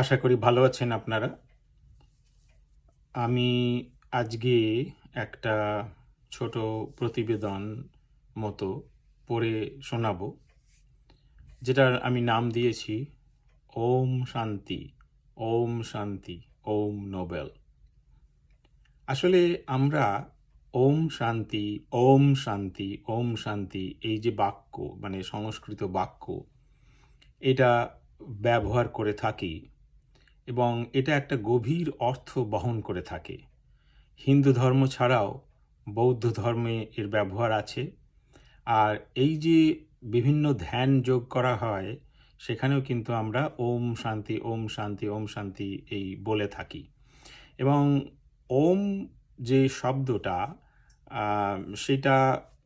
আশা করি ভালো আছেন আপনারা। আমি আজকে একটা ছোট প্রতিবেদন মতো পড়ে শোনাবো, যেটার আমি নাম দিয়েছি, ওম শান্তি ওম শান্তি, ওম নোবেল। আসলে আমরা ওম শান্তি ওম শান্তি ওম শান্তি, এই যে বাক্য মানে সংস্কৃত বাক্য, এটা ব্যবহার করে থাকি এবং এটা একটা গভীর অর্থ বহন করে থাকে। হিন্দু ধর্ম ছাড়াও বৌদ্ধ ধর্মে এর ব্যবহার আছে। আর এই যে বিভিন্ন ধ্যান যোগ করা হয়, সেখানেও কিন্তু আমরা ওম শান্তি ওম শান্তি ওম শান্তি এই বলে থাকি। এবং ওম যে শব্দটা সেটা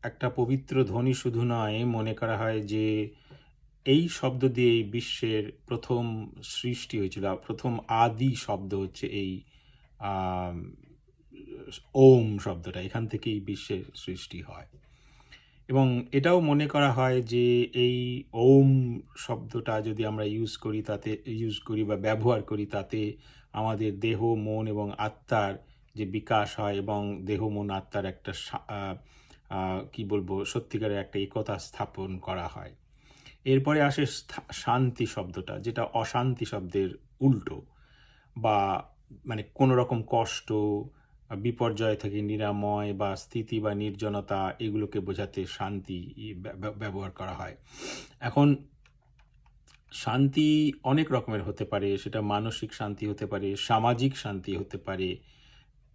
একটা পবিত্র ধ্বনি শুধু নয়, মনে করা হয় যে এই শব্দ দিয়ে বিশ্বের প্রথম সৃষ্টি হয়েছিল প্রথম আদি শব্দ হচ্ছে এই ওম শব্দটা, এখান থেকেই বিশ্বের সৃষ্টি হয়। এবং এটাও মনে করা হয় যে এই ওম শব্দটা যদি আমরা ইউজ করি, তাতে, ইউজ করি বা ব্যবহার করি, তাতে আমাদের দেহ, মন এবং আত্মার যে বিকাশ হয় এবং দেহ, মন, আত্মার একটা কি বলব, সত্যিকারের একটা একতা স্থাপন করা হয়। এরপরে আসে শান্তি শব্দটা, যেটা অশান্তি শব্দের উল্টো বা মানে কোনো রকম কষ্ট, বিপর্যয় থেকে নিরাময় বা স্থিতি বা নির্জনতা এগুলোকে বোঝাতে শান্তি ব্য- ব্য- ব্যবহার করা হয়। এখন শান্তি অনেক রকমের হতে পারে, সেটা মানসিক শান্তি হতে পারে, সামাজিক শান্তি হতে পারে,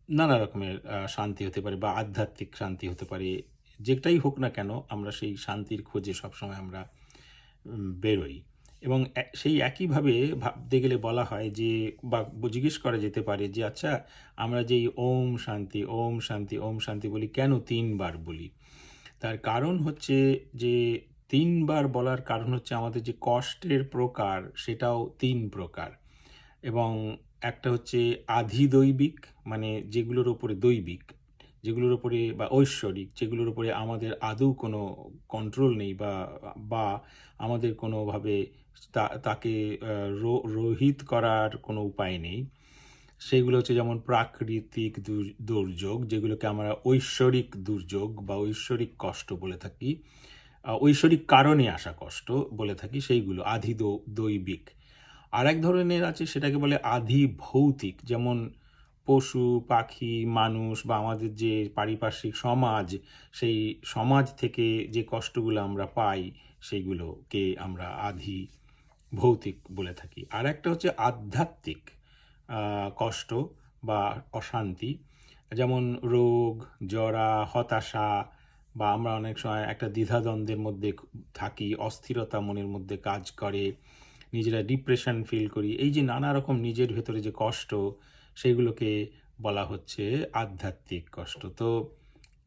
নানা রকমের শান্তি হতে পারে বা আধ্যাত্মিক শান্তি হতে পারে, যেটাই হোক না কেন আমরা সেই শান্তির খোঁজে সবসময় আমরা বেরোই। এবং সেই একইভাবে ভাবতে গেলে বলা হয় যে, বা জিজ্ঞেস করা যেতে পারে যে আচ্ছা আমরা যেই ওম শান্তি ওম শান্তি ওম শান্তি বলি কেন তিনবার বলি? তার কারণ হচ্ছে যে, তিনবার বলার কারণ হচ্ছে আমাদের যে কষ্টের প্রকার, সেটাও তিন প্রকার। এবং একটা হচ্ছে আধিদৈবিক মানে যেগুলোর ওপরে দৈবিক যেগুলোর উপরে বা ঐশ্বরিক, যেগুলোর উপরে আমাদের আদৌ কোনো কন্ট্রোল নেই বা বা আমাদের কোনোভাবে তাকে রোহিত করার কোনো উপায় নেই। সেগুলো হচ্ছে যেমন প্রাকৃতিক দুর্যোগ, যেগুলোকে আমরা ঐশ্বরিক দুর্যোগ বা ঐশ্বরিক কষ্ট বলে থাকি। ঐশ্বরিক কারণে আসা কষ্ট বলে থাকি সেইগুলো আধি দৈবিক আর এক ধরনের আছে সেটাকে বলে আধি ভৌতিক যেমন পশু, পাখি, মানুষ বা আমাদের যে পারিপার্শ্বিক সমাজ, সেই সমাজ থেকে যে কষ্টগুলো আমরা পাই সেইগুলোকে আমরা আধি ভৌতিক বলে থাকি। আর একটা হচ্ছে আধ্যাত্মিক কষ্ট বা অশান্তি। যেমন রোগ, জরা, হতাশা বা আমরা অনেক সময় একটা দ্বিধাদ্বন্দ্বের মধ্যে থাকি, অস্থিরতা মনের মধ্যে কাজ করে, নিজেরা ডিপ্রেশন ফিল করি। এই যে নানা রকম নিজের ভেতরে যে কষ্ট সেগুলোকে বলা হচ্ছে আধ্যাত্মিক কষ্ট। তো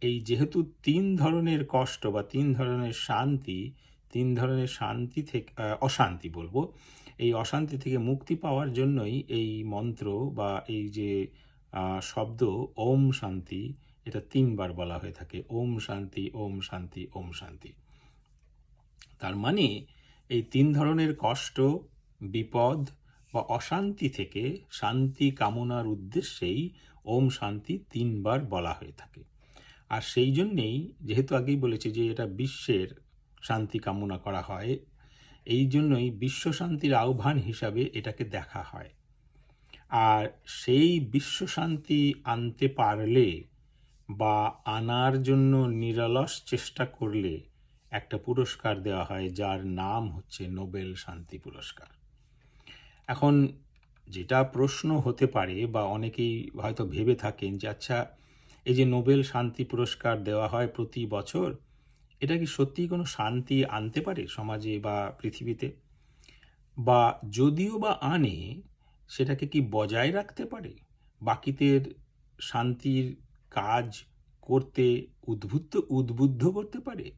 এই যেহেতু তিন ধরনের কষ্ট বা তিন ধরনের শান্তি, তিন ধরনের শান্তি থেকে অশান্তি বলব, এই অশান্তি থেকে মুক্তি পাওয়ার জন্যই এই মন্ত্র বা এই যে শব্দ ওম শান্তি, এটা তিনবার বলা হয়ে থাকে। ওম শান্তি ওম শান্তি ওম শান্তি। তার মানে এই তিন ধরনের কষ্ট, বিপদ বা অশান্তি থেকে শান্তি কামনার উদ্দেশ্যেই ওম শান্তি তিনবার বলা হয়ে থাকে। আর সেই জন্যেই যেহেতু আগেই বলেছি যে এটা বিশ্বের শান্তি কামনা করা হয়, এই জন্যই বিশ্ব শান্তির আহ্বান হিসাবে এটাকে দেখা হয়। আর সেই বিশ্ব শান্তি আনতে পারলে বা আনার জন্য নিরলস চেষ্টা করলে একটা পুরস্কার দেওয়া হয়, যার নাম হচ্ছে নোবেল শান্তি পুরস্কার। এখন যেটা প্রশ্ন হতে পারে বা অনেকেই হয়তো ভেবে থাকেন যে আচ্ছা এই যে নোবেল শান্তি পুরস্কার দেওয়া হয় প্রতি বছর, এটা কি সত্যিই কোনো শান্তি আনতে পারে সমাজে বা পৃথিবীতে? বা যদিও বা আনে, সেটাকে কি বজায় রাখতে পারে? বাকিদের শান্তির কাজ করতে উদ্বুদ্ধ উদ্বুদ্ধ করতে পারে?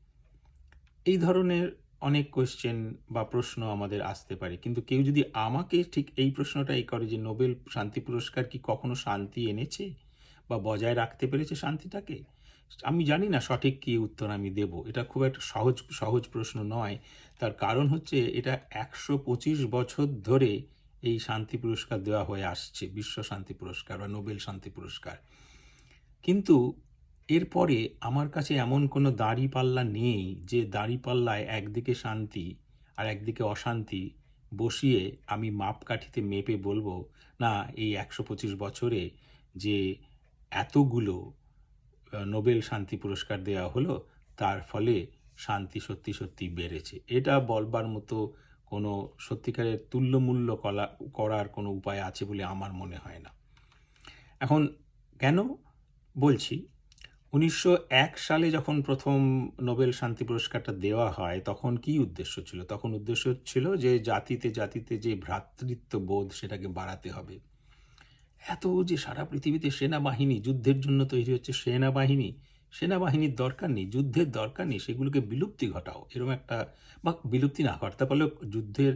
এই ধরনের অনেক কোয়েশ্চেন বা প্রশ্ন আমাদের আসতে পারে। কিন্তু কেউ যদি আমাকে ঠিক এই প্রশ্নটাই করে যে নোবেল শান্তি পুরস্কার কি কখনো শান্তি এনেছে বা বজায় রাখতে পেরেছে শান্তিটাকে? আমি জানি না সঠিক কি উত্তর আমি দেব। এটা খুব একটা সহজ সহজ প্রশ্ন নয়। তার কারণ হচ্ছে এটা একশো পঁচিশ বছর ধরে এই শান্তি পুরস্কার দেওয়া হয়ে আসছে, বিশ্ব শান্তি পুরস্কার বা নোবেল শান্তি পুরস্কার। কিন্তু এরপরে আমার কাছে এমন কোনো দাঁড়িপাল্লা নেই যে দাঁড়িপাল্লায় একদিকে শান্তি আর একদিকে অশান্তি বসিয়ে আমি মাপকাঠিতে মেপে বলব, না, এই একশো পঁচিশ বছরে যে এতগুলো নোবেল শান্তি পুরস্কার দেওয়া হলো, তার ফলে শান্তি সত্যি সত্যি বেড়েছে। এটা বলবার মতো কোনো সত্যিকারের তুল্যমূল্য কলা, করার কোনো উপায় আছে বলে আমার মনে হয় না। এখন কেন বলছি? উনিশশো এক সালে যখন প্রথম নোবেল শান্তি পুরস্কারটা দেওয়া হয়, তখন কি উদ্দেশ্য ছিল? তখন উদ্দেশ্য ছিল যে জাতিতে জাতিতে যে ভ্রাতৃত্ব বোধ সেটাকে বাড়াতে হবে। এত যে সারা পৃথিবীতে সেনাবাহিনী, যুদ্ধের জন্য তৈরি হচ্ছে সেনাবাহিনী, সেনাবাহিনীর দরকার নেই, যুদ্ধের দরকার নেই, সেগুলোকে বিলুপ্তি ঘটাও। এরকম একটা, বা বিলুপ্তি না ঘটাতে পারলেও যুদ্ধের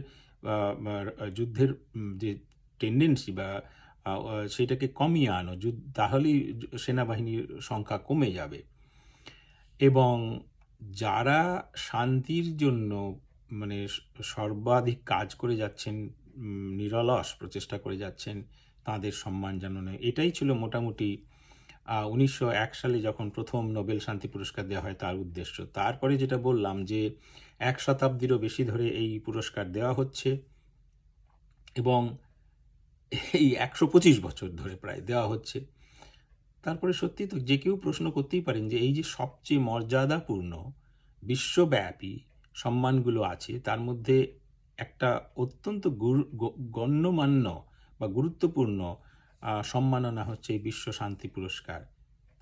যুদ্ধের যে টেন্ডেন্সি বা সেটাকে কমিয়ে আনো তাহলেই সেনাবাহিনীর সংখ্যা কমে যাবে। এবং যারা শান্তির জন্য মানে সর্বাধিক কাজ করে যাচ্ছেন নিরলস প্রচেষ্টা করে যাচ্ছেন, তাদের সম্মান জানানো এটাই ছিল মোটামুটি উনিশশো এক সালে যখন প্রথম নোবেল শান্তি পুরস্কার দেওয়া হয় তার উদ্দেশ্য। তারপরে যেটা বললাম যে, এক শতাব্দীরও বেশি ধরে এই পুরস্কার দেওয়া হচ্ছে এবং এই একশো পঁচিশ বছর ধরে প্রায় দেওয়া হচ্ছে। তারপরে সত্যি তো যে কেউ প্রশ্ন করতেই পারেন যে এই যে সবচেয়ে মর্যাদাপূর্ণ বিশ্বব্যাপী সম্মানগুলো আছে, তার মধ্যে একটা অত্যন্ত গণ্যমান্য বা গুরুত্বপূর্ণ সম্মাননা হচ্ছে এই বিশ্ব শান্তি পুরস্কার।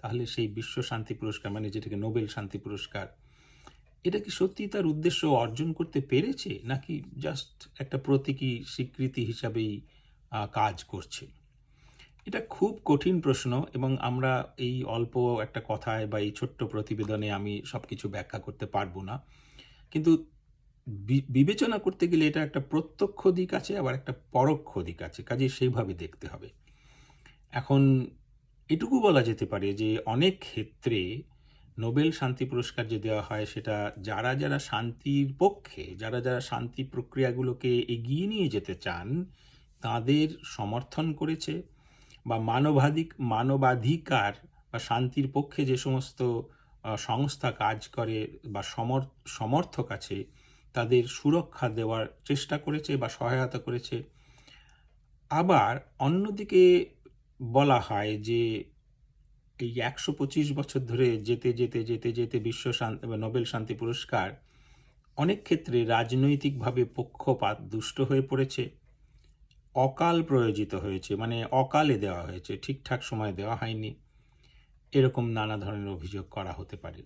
তাহলে সেই বিশ্ব শান্তি পুরস্কার মানে যেটাকে নোবেল শান্তি পুরস্কার, এটা কি সত্যি তার উদ্দেশ্য অর্জন করতে পেরেছে? নাকি জাস্ট একটা প্রতীকী স্বীকৃতি হিসাবেই কাজ করছে। এটা খুব কঠিন প্রশ্ন এবং আমরা এই অল্প একটা কথায় বা এই ছোট্ট প্রতিবেদনে আমি সব কিছু ব্যাখ্যা করতে পারব না। কিন্তু বিবেচনা করতে গেলে এটা একটা প্রত্যক্ষ দিক আছে, আবার একটা পরোক্ষ দিক আছে। কাজে সেইভাবে দেখতে হবে। এখন এটুকু বলা যেতে পারে যে অনেক ক্ষেত্রে নোবেল শান্তি পুরস্কার যে দেওয়া হয়, সেটা যারা যারা শান্তির পক্ষে, যারা যারা শান্তি প্রক্রিয়াগুলোকে এগিয়ে নিয়ে যেতে চান তাদের সমর্থন করেছে বা মানবাধিক, মানবাধিকার বা শান্তির পক্ষে যে সমস্ত সংস্থা কাজ করে বা সমর, সমর্থক আছে, তাদের সুরক্ষা দেওয়ার চেষ্টা করেছে বা সহায়তা করেছে। আবার অন্যদিকে বলা হয় যে, এই একশো পঁচিশ বছর ধরে যেতে যেতে যেতে যেতে বিশ্ব শান্তি বা নোবেল শান্তি পুরস্কার অনেক ক্ষেত্রে রাজনৈতিকভাবে পক্ষপাত দুষ্ট হয়ে পড়েছে। অকাল প্রয়োজিত হয়েছে মানে অকালে দেওয়া হয়েছে, ঠিকঠাক সময় দেওয়া হয়নি। এরকম নানা ধরনের অভিযোগ করা হতে পারে।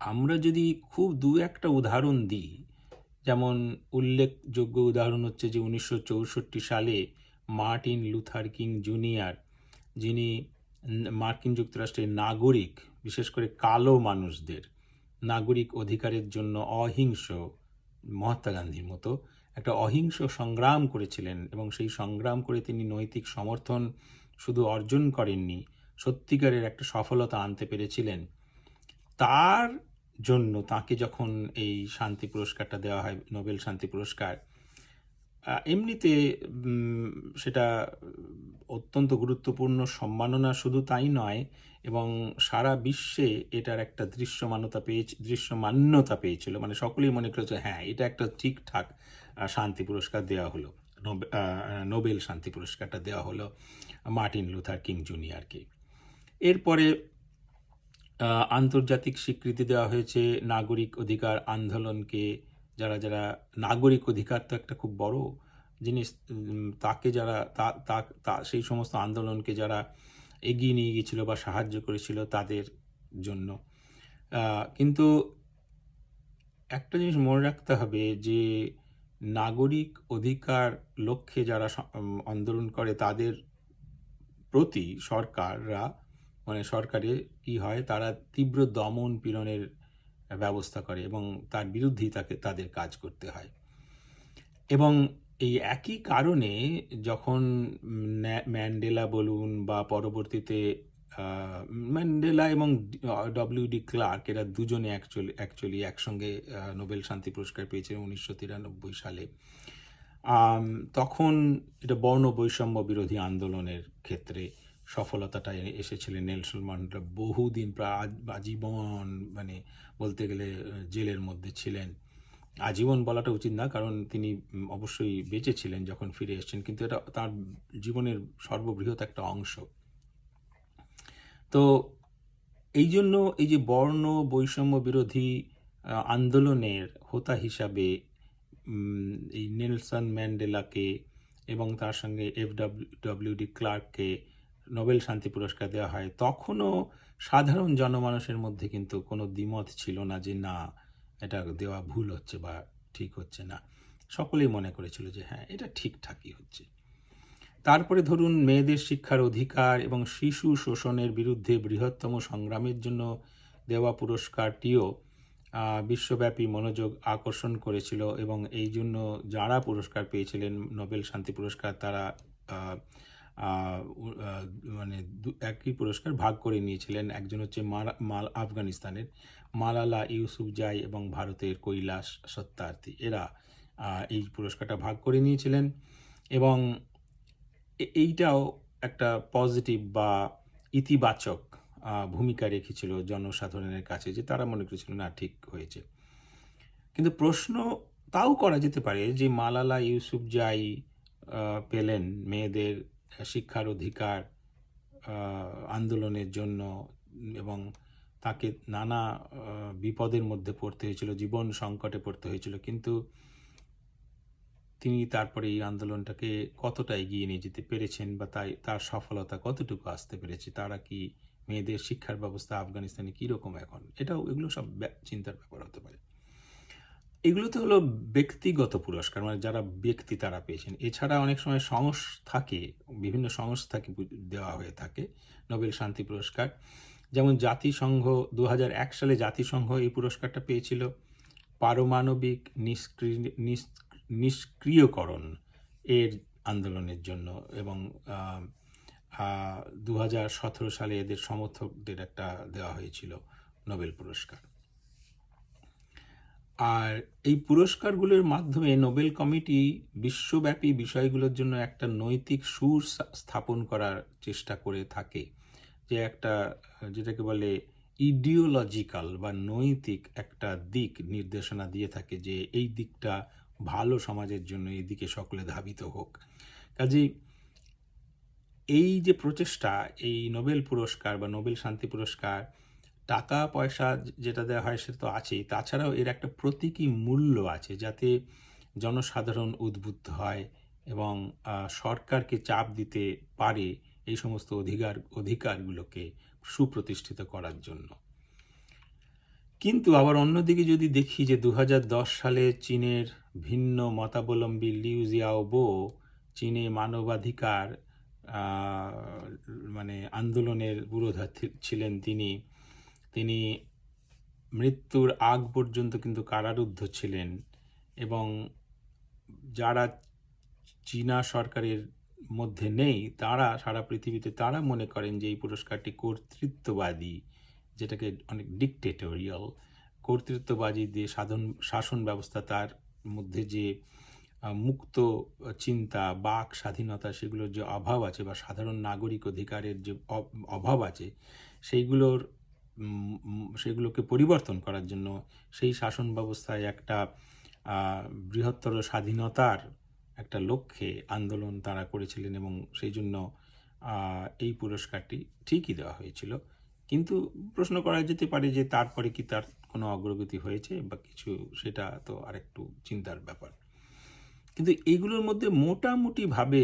আমরা যদি খুব দু একটা উদাহরণ দিই, যেমন উল্লেখযোগ্য উদাহরণ হচ্ছে যে উনিশশো চৌষট্টি সালে মার্টিন লুথার কিং জুনিয়র, যিনি মার্কিন যুক্তরাষ্ট্রের নাগরিক, বিশেষ করে কালো মানুষদের, নাগরিক অধিকারের জন্য অহিংস মহাত্মা গান্ধীর মতো একটা অহিংস সংগ্রাম করেছিলেন এবং সেই সংগ্রাম করে তিনি নৈতিক সমর্থন শুধু অর্জন করেননি, সত্যিকারের একটা সফলতা আনতে পেরেছিলেন। তার জন্য তাকে যখন এই শান্তি পুরস্কারটা দেওয়া হয়, নোবেল শান্তি পুরস্কার এমনিতে সেটা অত্যন্ত গুরুত্বপূর্ণ সম্মাননা শুধু তাই নয়, এবং সারা বিশ্বে এটার একটা দৃশ্যমানতা পেয়েছে, দৃশ্যমান্যতা পেয়েছিল। মানে সকলেই মনে করেছে হ্যাঁ এটা একটা ঠিকঠাক শান্তি পুরস্কার দেওয়া হলো। নোবে- নোবেল শান্তি পুরস্কারটা দেওয়া হলো মার্টিন লুথার কিং জুনিয়রকে। এরপরে আন্তর্জাতিক স্বীকৃতি দেওয়া হয়েছে, নাগরিক অধিকার আন্দোলনকে যারা যারা নাগরিক অধিকার তো একটা খুব বড় জিনিস তাকে যারা, তা, তা- সেই সমস্ত আন্দোলনকে যারা এগিয়ে নিয়ে গিয়েছিল বা সাহায্য করেছিল তাদের জন্য। কিন্তু একটা জিনিস মনে রাখতে হবে যে নাগরিক অধিকার লক্ষ্যে যারা আন্দোলন করে তাদের প্রতি সরকাররা মানে সরকারে কি হয়, তারা তীব্র দমন পীড়নের ব্যবস্থা করে এবং তার বিরুদ্ধেই তাকে, তাদের কাজ করতে হয়। এবং এই একই কারণে যখন ম্যান্ডেলা বলুন বা পরবর্তীতে ম্যান্ডেলা এবং ডব্লিউ ডি ক্লার্ক, এরা দুজনে অ্যাকচুয়ালি অ্যাকচুয়ালি একসঙ্গে নোবেল শান্তি পুরস্কার পেয়েছিলেন উনিশশো তিরানব্বই সালে। তখন এটা বর্ণ বৈষম্য বিরোধী আন্দোলনের ক্ষেত্রে সফলতাটা এসেছিলেন নেলসন ম্যান্ডেলা বহুদিন প্রায় আজ- আজীবন মানে বলতে গেলে জেলের মধ্যে ছিলেন। আজীবন বলাটা উচিত না, কারণ তিনি অবশ্যই বেঁচে ছিলেন যখন ফিরে এসেছেন, কিন্তু এটা তার জীবনের সর্ববৃহৎ একটা অংশ। তো এই জন্য এই যে বর্ণ বৈষম্য বিরোধী আন্দোলনের হোতা হিসাবে এই নেলসন ম্যান্ডেলাকে এবং তার সঙ্গে এফ ডব্লিউ ডি ক্লার্ককে নোবেল শান্তি পুরস্কার দেওয়া হয়, তখনও সাধারণ জনমানুষের মধ্যে কিন্তু কোনো দ্বিমত ছিল না যে না, এটা দেওয়া ভুল হচ্ছে বা ঠিক হচ্ছে না। সকলেই মনে করেছিল যে হ্যাঁ এটা ঠিকঠাকই হচ্ছে। তারপরে ধরুন মেয়েদের শিক্ষার অধিকার এবং শিশু শোষণের বিরুদ্ধে বৃহত্তম সংগ্রামের জন্য দেওয়া পুরস্কারটিও বিশ্বব্যাপী মনোযোগ আকর্ষণ করেছিল এবং এই জন্য যারা পুরস্কার পেয়েছিলেন, নোবেল শান্তি পুরস্কার তারা মানে একই পুরস্কার ভাগ করে নিয়েছিলেন একজন হচ্ছে মাল আফগানিস্তানের মালালা ইউসুফজাই এবং ভারতের কৈলাস সত্যার্থী এরা এই পুরস্কারটা ভাগ করে নিয়েছিলেন এবং এইটাও একটা পজিটিভ বা ইতিবাচক ভূমিকা রেখেছিল জনসাধারণের কাছে যে তারা মনে করেছিল না ঠিক হয়েছে। কিন্তু প্রশ্ন তাও করা যেতে পারে যে মালালা ইউসুফজাই আহ, পেলেন মেয়েদের শিক্ষার অধিকার আন্দোলনের জন্য এবং তাকে নানা বিপদের মধ্যে পড়তে হয়েছিল, জীবন সংকটে পড়তে হয়েছিল, কিন্তু তিনি তারপরে এই আন্দোলনটাকে কতটা এগিয়ে নিয়ে যেতে পেরেছেন বা তাই, তার সফলতা কতটুকু আসতে পেরেছে, তারা কি মেয়েদের শিক্ষার ব্যবস্থা আফগানিস্তানে কীরকম এখন? এটাও, এগুলো সব চিন্তার ব্যাপার হতে পারে। এগুলোতে হলো ব্যক্তিগত পুরস্কার মানে যারা ব্যক্তি তারা পেয়েছেন। এছাড়া অনেক সময় সংস্থাকে, বিভিন্ন সংস্থাকে দেওয়া হয়ে থাকে নোবেল শান্তি পুরস্কার। যেমন জাতিসংঘ দু সালে জাতিসংঘ এই পুরস্কারটা পেয়েছিল। পারমাণবিক নিষ্ক্রি- নিষ্ক্রিয়করণ এর আন্দোলনের জন্য এবং দু হাজার সতেরো সালে এদের সমর্থকদের একটা দেওয়া হয়েছিল নোবেল পুরস্কার। আর এই পুরস্কারগুলোর মাধ্যমে নোবেল কমিটি বিশ্বব্যাপী বিষয়গুলোর জন্য একটা নৈতিক সুর স্থাপন করার চেষ্টা করে থাকে। যে একটা, যেটাকে বলে ইডিওলজিক্যাল বা নৈতিক একটা দিক নির্দেশনা দিয়ে থাকে যে এই দিকটা ভালো সমাজের জন্য, এই দিকে সকলে ধাবিত হোক। কাজেই এই যে প্রচেষ্টা, এই নোবেল পুরস্কার বা নোবেল শান্তি পুরস্কার টাকা পয়সা যেটা দেওয়া হয় সেটা তো আছেই। তাছাড়াও এর একটা প্রতীকী মূল্য আছে যাতে জনসাধারণ উদ্বুদ্ধ হয় এবং সরকারকে চাপ দিতে পারে এই সমস্ত অধিকার, অধিকারগুলোকে সুপ্রতিষ্ঠিত করার জন্য। কিন্তু আবার অন্যদিকে যদি দেখি যে দু হাজার দশ সালে চীনের ভিন্ন মতাবলম্বী লিউ জিয়াওবো চীনে মানবাধিকার মানে আন্দোলনের পুরোধার্থী ছিলেন তিনি। তিনি মৃত্যুর আগ পর্যন্ত কিন্তু কারারুদ্ধ ছিলেন এবং যারা চীনা সরকারের মধ্যে নেই, তারা, সারা পৃথিবীতে তারা মনে করেন যে এই পুরস্কারটি কর্তৃত্ববাদী, যেটাকে অনেক ডিকটেটোরিয়াল কর্তৃত্ববাদী দিয়ে সাধন, শাসন ব্যবস্থা তার মধ্যে যে মুক্ত চিন্তা, বাক স্বাধীনতা, সেগুলোর যে অভাব আছে বা সাধারণ নাগরিক অধিকারের যে অভাব আছে, সেইগুলোর সেগুলোকে পরিবর্তন করার জন্য সেই শাসন ব্যবস্থায় একটা বৃহত্তর স্বাধীনতার একটা লক্ষ্যে আন্দোলন তারা করেছিলেন এবং সেই জন্য এই পুরস্কারটি ঠিকই দেওয়া হয়েছিল। কিন্তু প্রশ্ন করা যেতে পারে যে তারপরে কি তার কোনো অগ্রগতি হয়েছে বা কিছু সেটা তো আরেকটু চিন্তার ব্যাপার। কিন্তু এইগুলোর মধ্যে মোটামুটিভাবে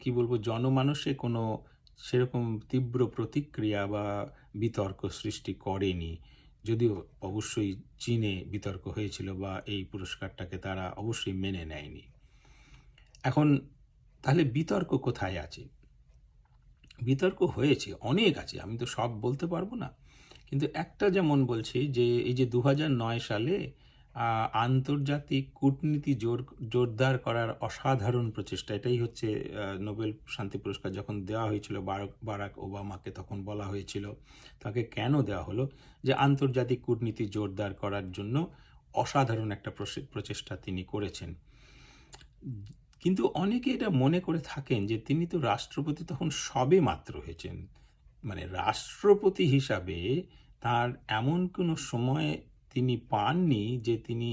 কি বলব জনমানসে কোনো সেরকম তীব্র প্রতিক্রিয়া বা বিতর্ক সৃষ্টি করেনি। যদিও অবশ্যই চীনে বিতর্ক হয়েছিল বা এই পুরস্কারটাকে তারা অবশ্যই মেনে নেয়নি। এখন তাহলে বিতর্ক কোথায় আছে? বিতর্ক হয়েছে, অনেক আছে, আমি তো সব বলতে পারব না। কিন্তু একটা যেমন বলছি যে এই যে দু সালে আন্তর্জাতিক কূটনীতি জোর, জোরদার করার অসাধারণ প্রচেষ্টা। এটাই হচ্ছে নোবেল শান্তি পুরস্কার যখন দেওয়া হয়েছিল বারাক ওবামাকে তখন বলা হয়েছিল, তাকে কেন দেওয়া হলো? যে আন্তর্জাতিক কূটনীতি জোরদার করার জন্য অসাধারণ একটা প্রচেষ্টা তিনি করেছেন। কিন্তু অনেকে এটা মনে করে থাকেন যে তিনি তো রাষ্ট্রপতি তখন সবে মাত্র হয়েছেন। মানে রাষ্ট্রপতি হিসাবে তার এমন কোনো সময় তিনি পাননি যে তিনি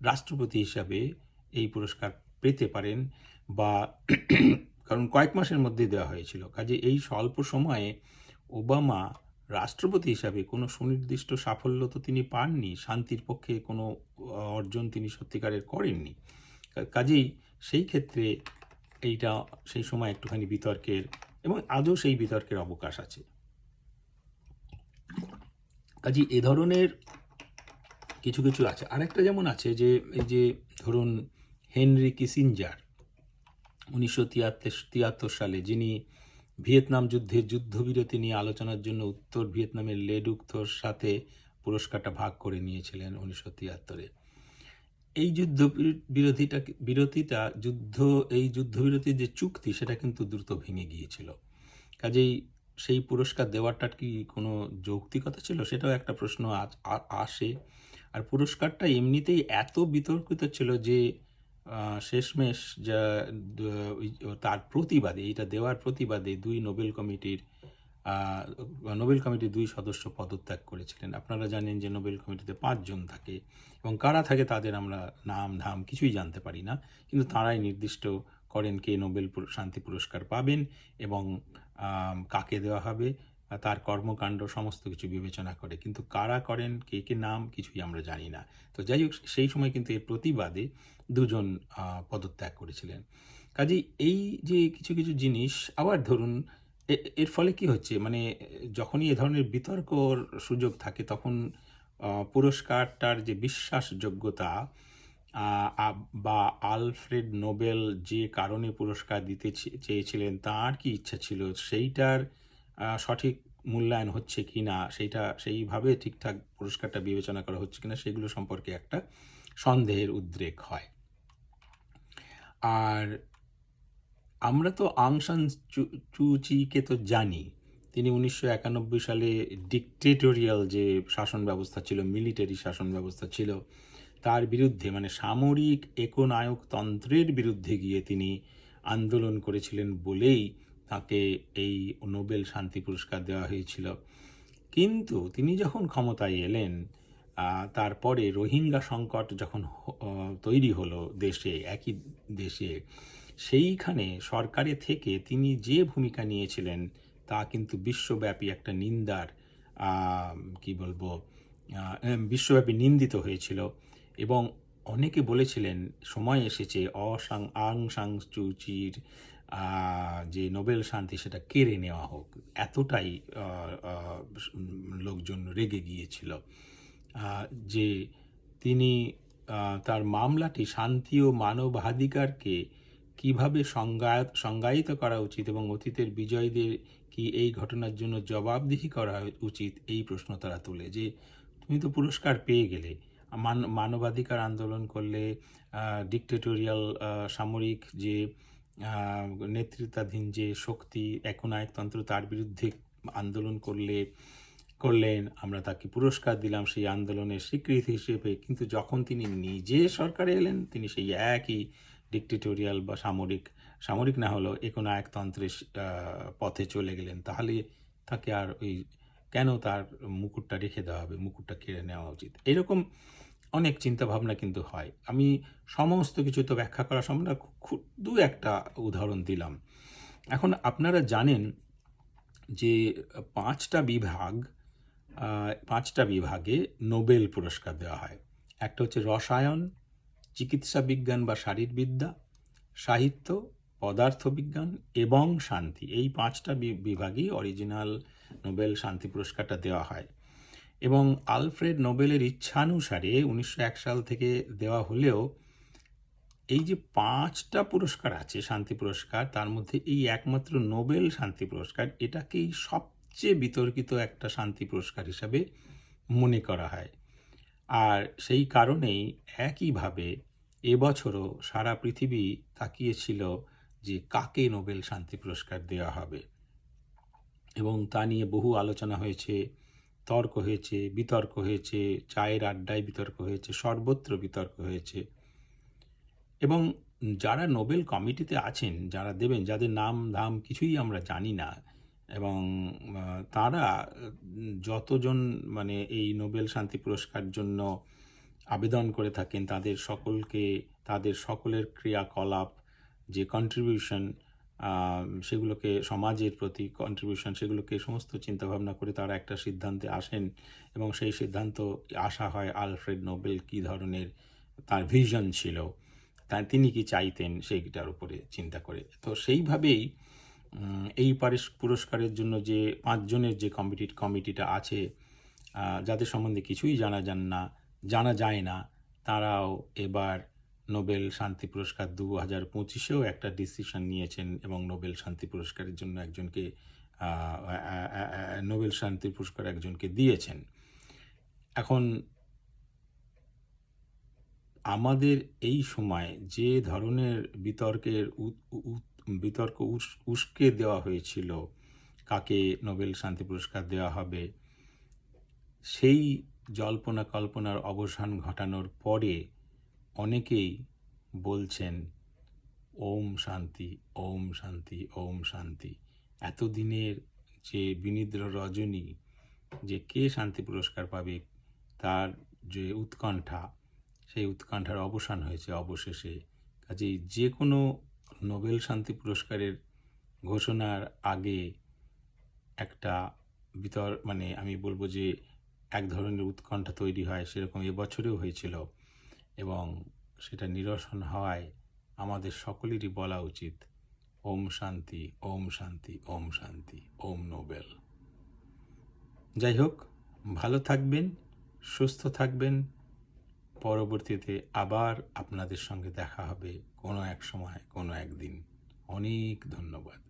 রাষ্ট্রপতি হিসাবে এই পুরস্কার পেতে পারেন বা কারণ কয়েক মাসের মধ্যে দেওয়া হয়েছিল। কাজে এই স্বল্প সময়ে ওবামা রাষ্ট্রপতি হিসাবে কোনো সুনির্দিষ্ট সাফল্য তো তিনি পাননি, শান্তির পক্ষে কোনো অর্জন তিনি সত্যিকারের করেননি। কাজেই সেই ক্ষেত্রে এইটা সেই সময় একটুখানি বিতর্কের এবং আজও সেই বিতর্কের অবকাশ আছে। কাজে এ ধরনের কিছু কিছু আছে। আরেকটা যেমন আছে যে, এই যে ধরুন হেনরি কিসিঞ্জার উনিশশো তিয়াত্তর তিয়াত্তর সালে, যিনি ভিয়েতনাম যুদ্ধের যুদ্ধবিরতি নিয়ে আলোচনার জন্য উত্তর ভিয়েতনামের লেডুকথোর সাথে পুরস্কারটা ভাগ করে নিয়েছিলেন উনিশশো তিয়াত্তরে। এই যুদ্ধ বির- বিরোধিতা বিরতিটা, যুদ্ধ, এই যুদ্ধবিরতির যে চুক্তি, সেটা কিন্তু দ্রুত ভেঙে গিয়েছিল। কাজেই সেই পুরস্কার দেওয়াটা কি কোনো যৌক্তিকতা ছিল? সেটাও একটা প্রশ্ন আসে। আর পুরস্কারটা এমনিতেই এত বিতর্কিত ছিল যে শেষমেশ যা তার প্রতিবাদে এটা দেওয়ার প্রতিবাদে দুই নোবেল কমিটির নোবেল কমিটির দুই সদস্য পদত্যাগ করেছিলেন। আপনারা জানেন যে নোবেল কমিটিতে পাঁচজন থাকে এবং কারা থাকে তাদের আমরা নাম, ধাম কিছুই জানতে পারি না। কিন্তু তারাই নির্দিষ্ট করেন কে নোবেল শান্তি পুরস্কার পাবেন এবং কাকে দেওয়া হবে তার কর্মকাণ্ড, সমস্ত কিছু বিবেচনা করে। কিন্তু কারা করেন, কে কে নাম, কিছুই আমরা জানি না। তো যাই হোক, সেই সময় কিন্তু এর প্রতিবাদে দুজন পদত্যাগ করেছিলেন। কাজেই এই যে কিছু কিছু জিনিস, আবার ধরুন এর ফলে কি হচ্ছে? মানে যখনই এ ধরনের বিতর্কর সুযোগ থাকে, তখন পুরস্কারটার যে বিশ্বাসযোগ্যতা বা আলফ্রেড নোবেল যে কারণে পুরস্কার দিতে চেয়েছিলেন, তার কি ইচ্ছা ছিল? সেইটার সঠিক মূল্যায়ন হচ্ছে কি না, সেইটা, সেইভাবে ঠিকঠাক পুরস্কারটা বিবেচনা করা হচ্ছে কিনা, সেগুলো সম্পর্কে একটা সন্দেহের উদ্রেক হয়। আর আমরা তো আংসান চুচিকে তো জানি, তিনি উনিশশো একানব্বই সালে ডিকটেটোরিয়াল যে শাসন ব্যবস্থা ছিল মিলিটারি শাসন ব্যবস্থা ছিল, তার বিরুদ্ধে মানে সামরিক একনায়কতন্ত্রের বিরুদ্ধে গিয়ে তিনি আন্দোলন করেছিলেন বলেই তাকে এই নোবেল শান্তি পুরস্কার দেওয়া হয়েছিল। কিন্তু তিনি যখন ক্ষমতায় এলেন তারপরে রোহিঙ্গা সংকট যখন তৈরি হলো দেশে, একই দেশে, সেইখানে সরকারে থেকে তিনি যে ভূমিকা নিয়েছিলেন, তা কিন্তু বিশ্বব্যাপী একটা নিন্দার কি বলব বিশ্বব্যাপী নিন্দিত হয়েছিল। এবং অনেকে বলেছিলেন, সময় এসেছে অসাং আং, সাং চুচির যে নোবেল শান্তি সেটা কেড়ে নেওয়া হোক, এতটাই লোকজন রেগে গিয়েছিল। যে তিনি তার মামলাটি শান্তি ও মানবাধিকারকে কীভাবে সংজ্ঞায়িত সংজ্ঞায়িত করা উচিত এবং অতীতের বিজয়ীদের কি এই ঘটনার জন্য জবাবদিহি করা উচিত, এই প্রশ্ন তারা তোলে। যে তুমি তো পুরস্কার পেয়ে গেলে। মান, মানবাধিকার আন্দোলন করলে ডিকটেটোরিয়াল সামরিক যে নেতৃত্বাধীন যে শক্তি, একনায়কতন্ত্র তার বিরুদ্ধে আন্দোলন করলে, করলেন, আমরা তাকে পুরস্কার দিলাম সেই আন্দোলনের স্বীকৃতি হিসেবে। কিন্তু যখন তিনি নিজে সরকারে এলেন, তিনি সেই একই ডিকটেটোরিয়াল বা সামরিক সামরিক না হলেও একনায়কতন্ত্রের পথে চলে গেলেন। তাহলে তাকে আর ওই কেন তার মুকুটটা রেখে দেওয়া হবে? মুকুটটা কেড়ে নেওয়া উচিত। এরকম অনেক চিন্তা ভাবনা কিন্তু হয়। আমি সমস্ত কিছু তো ব্যাখ্যা করা সম্ভব না দু একটা উদাহরণ দিলাম। এখন আপনারা জানেন যে পাঁচটা বিভাগ পাঁচটা বিভাগে নোবেল পুরস্কার দেওয়া হয়। একটা হচ্ছে রসায়ন, চিকিৎসা বিজ্ঞান বা শারীরবিদ্যা, সাহিত্য, পদার্থবিজ্ঞান এবং শান্তি। এই পাঁচটা বিভাগেই অরিজিনাল নোবেল শান্তি পুরস্কারটা দেওয়া হয়। এবং আলফ্রেড নোবেলের ইচ্ছানুসারে উনিশশো এক সাল থেকে দেওয়া হলেও এই যে পাঁচটা পুরস্কার আছে, শান্তি পুরস্কার, তার মধ্যে এই একমাত্র নোবেল শান্তি পুরস্কার, এটাকেই সবচেয়ে বিতর্কিত একটা শান্তি পুরস্কার হিসাবে মনে করা হয়। আর সেই কারণেই একইভাবে এবছরও সারা পৃথিবী তাকিয়েছিল যে কাকে নোবেল শান্তি পুরস্কার দেওয়া হবে। এবং তা নিয়ে বহু আলোচনা হয়েছে তর্ক হয়েছে, বিতর্ক হয়েছে, চায়ের আড্ডায় বিতর্ক হয়েছে, সর্বত্র বিতর্ক হয়েছে। এবং যারা নোবেল কমিটিতে আছেন, যারা দেবেন, যাদের নাম ধাম কিছুই আমরা জানি না, এবং তারা, যতজন মানে এই নোবেল শান্তি পুরস্কার জন্য আবেদন করে থাকেন, তাদের সকলকে, তাদের সকলের ক্রিয়াকলাপ, যে কন্ট্রিবিউশন সেগুলোকে সমাজের প্রতি কন্ট্রিবিউশন সেগুলোকে সমস্ত চিন্তাভাবনা করে তারা একটা সিদ্ধান্তে আসেন এবং সেই সিদ্ধান্ত আসা হয় আলফ্রেড নোবেল কী ধরনের তার ভিশন ছিল। তা তিনি কি চাইতেন সেইটার উপরে চিন্তা করে। তো সেইভাবেই এই পারিস- পুরস্কারের জন্য যে পাঁচজনের যে কমিটি কমিটিটা আছে যাদের সম্বন্ধে কিছুই জানা যান না, জানা যায় না, তারাও এবার নোবেল শান্তি পুরস্কার দু হাজার পঁচিশেও একটা ডিসিশন নিয়েছেন এবং নোবেল শান্তি পুরস্কারের জন্য একজনকে নোবেল শান্তি পুরস্কার একজনকে দিয়েছেন। এখন আমাদের এই সময় যে ধরনের বিতর্কের বিতর্ক উস- উস্কে দেওয়া হয়েছিল, কাকে নোবেল শান্তি পুরস্কার দেওয়া হবে, সেই জল্পনা কল্পনার অবসান ঘটানোর পরে অনেকেই বলছেন, ওম শান্তি ওম শান্তি ওম শান্তি। এতদিনের যে বিনিদ্র রজনী, যে কে শান্তি পুরস্কার পাবে, তার যে উৎকণ্ঠা, সেই উৎকণ্ঠার অবসান হয়েছে অবশেষে। কাজেই যে কোনো নোবেল শান্তি পুরস্কারের ঘোষণার আগে একটা বিতর মানে আমি বলব যে, এক ধরনের উৎকণ্ঠা তৈরি হয়, সেরকম এবছরেও হয়েছিল। এবং সেটা নিরসন হওয়ায় আমাদের সকলেরই বলা উচিত, ওম শান্তি ওম শান্তি ওম শান্তি, ওম নোবেল। যাই হোক, ভালো থাকবেন, সুস্থ থাকবেন। পরবর্তীতে আবার আপনাদের সঙ্গে দেখা হবে কোনো এক সময়, কোনো একদিন। অনেক ধন্যবাদ।